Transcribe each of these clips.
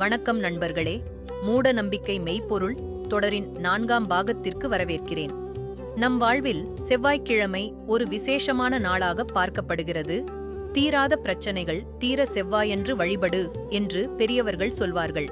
வணக்கம் நண்பர்களே. மூட நம்பிக்கை மெய்ப்பொருள் தொடரின் நான்காம் பாகத்திற்கு வரவேற்கிறேன். நம் வாழ்வில் செவ்வாய்க்கிழமை ஒரு விசேஷமான நாளாக பார்க்கப்படுகிறது. தீராத பிரச்சனைகள் தீர செவ்வாயன்று வழிபடு என்று பெரியவர்கள் சொல்வார்கள்.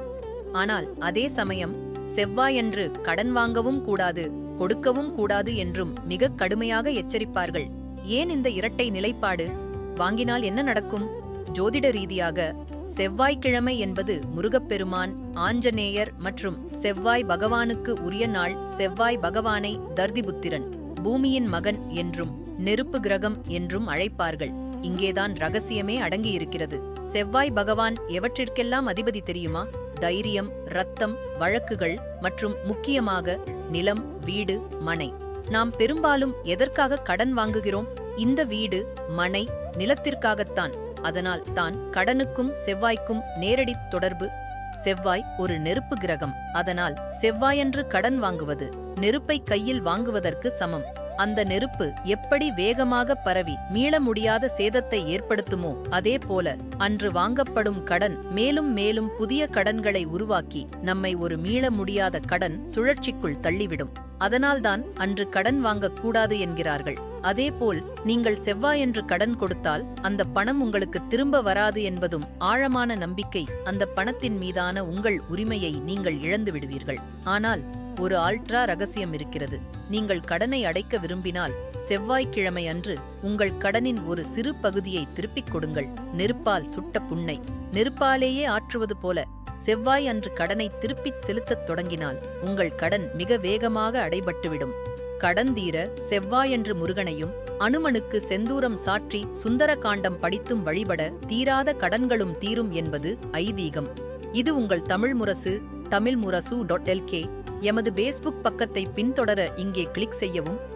ஆனால் அதே சமயம் செவ்வாயன்று கடன் வாங்கவும் கூடாது கொடுக்கவும் கூடாது என்றும் மிக கடுமையாக எச்சரிப்பார்கள். ஏன் இந்த இரட்டை நிலைப்பாடு? வாங்கினால் என்ன நடக்கும்? ஜோதிட ரீதியாக செவ்வாய்க்கிழமை என்பது முருகப்பெருமான் ஆஞ்சநேயர் மற்றும் செவ்வாய் பகவானுக்கு உரிய நாள் செவ்வாய் பகவானை தர்திபுத்திரன் பூமியின் மகன் என்றும் நெருப்பு கிரகம் என்றும் அழைப்பார்கள். இங்கேதான் ரகசியமே அடங்கியிருக்கிறது. செவ்வாய் பகவான் எவற்றிற்கெல்லாம் அதிபதி தெரியுமா? தைரியம் ரத்தம் வழக்குகள் மற்றும் முக்கியமாக நிலம் வீடு மனை. நாம் பெரும்பாலும் எதற்காக கடன் வாங்குகிறோம்? இந்த வீடு மனை நிலத்திற்காகத்தான். அதனால் தான் கடனுக்கும் செவ்வாய்க்கும் நேரடி தொடர்பு. செவ்வாய் ஒரு நெருப்பு கிரகம். அதனால் செவ்வாயன்று கடன் வாங்குவது. நெருப்பை கையில் வாங்குவதற்கு சமம். அந்த நெருப்பு எப்படி வேகமாக பரவி மீள முடியாத சேதத்தை ஏற்படுத்துமோ அதே போல அன்று வாங்கப்படும் கடன் மேலும் மேலும் புதிய கடன்களை உருவாக்கி நம்மை ஒரு மீள முடியாத கடன் சுழற்சிக்குள் தள்ளிவிடும். அதனால்தான் அன்று கடன் வாங்கக்கூடாது என்கிறார்கள். அதேபோல் நீங்கள் செவ்வாயன்று கடன் கொடுத்தால் அந்த பணம் உங்களுக்கு திரும்ப வராது என்பதும் ஆழமான நம்பிக்கை அந்த பணத்தின் மீதான உங்கள் உரிமையை நீங்கள் இழந்து விடுவீர்கள் ஆனால் ஒரு ஆல்ட்ரா ரகசியம் இருக்கிறது. நீங்கள் கடனை அடைக்க விரும்பினால் செவ்வாய்க்கிழமை அன்று உங்கள் கடனின் ஒரு சிறு பகுதியை திருப்பிக் கொடுங்கள். நெருப்பால் சுட்ட புண்ணை. நெருப்பாலேயே ஆற்றுவது போல செவ்வாய் அன்று கடனை திருப்பிச் செலுத்தத் தொடங்கினால் உங்கள் கடன் மிக வேகமாக அடைபட்டுவிடும். கடன் தீர செவ்வாயன்று முருகனையும் அனுமனுக்கு செந்தூரம் சாற்றி சுந்தரகாண்டம் படித்தும் வழிபட தீராத கடன்களும் தீரும் என்பது ஐதீகம். இது உங்கள் தமிழ் முரசு தமிழ் முரசு டாட் எல்கே. எமது பேஸ்புக் பக்கத்தை பின்தொடர இங்கே கிளிக் செய்யவும்.